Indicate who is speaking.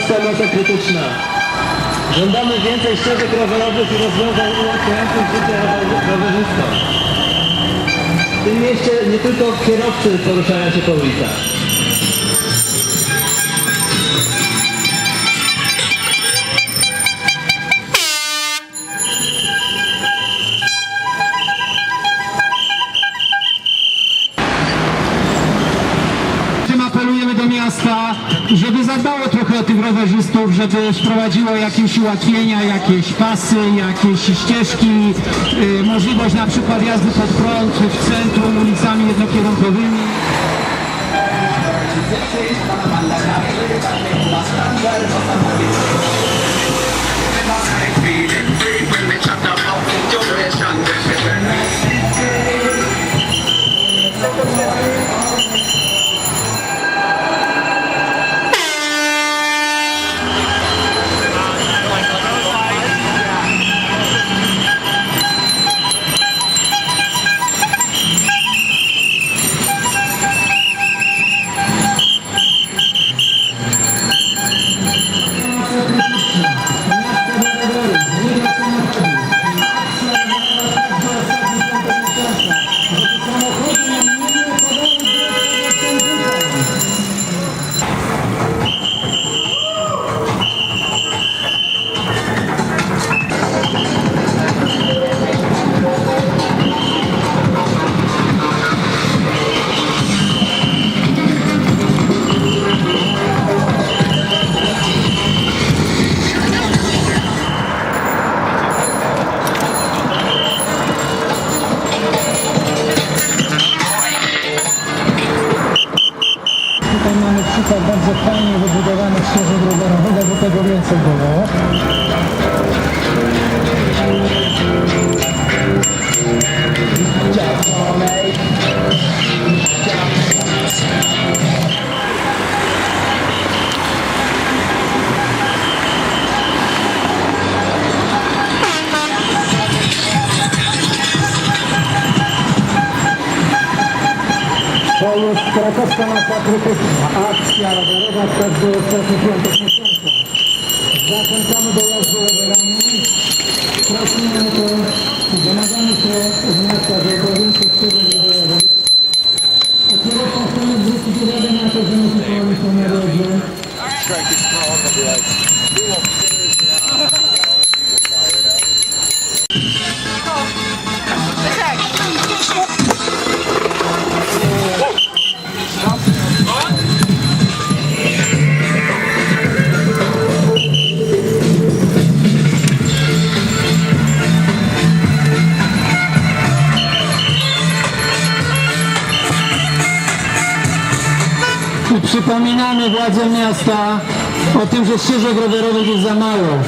Speaker 1: sytuacja krytyczna. Żądamy więcej ścieżek rowerowych i rozwiązań ułatwiających życie rower- rowerzystom. W tym mieście nie tylko kierowcy poruszają się po ulicach.
Speaker 2: Miasta, żeby zadbało trochę o tych rowerzystów, żeby wprowadziło jakieś ułatwienia, jakieś pasy, jakieś ścieżki, y, możliwość na przykład jazdy pod prąd w centrum ulicami jednokierunkowymi. Tutaj bardzo fajnie wybudowanych ścieżek rowerowych, aby tego więcej było. To krakowska masa krytyczna, akcja rowerowa w każdy ostatni piątek miesiąca. Zachęcamy do jazdy rowerami. Prosimy o to, domagamy się z miasta, żeby więcej Przypominamy władzom miasta o tym, że ścieżek rowerowych jest za mało.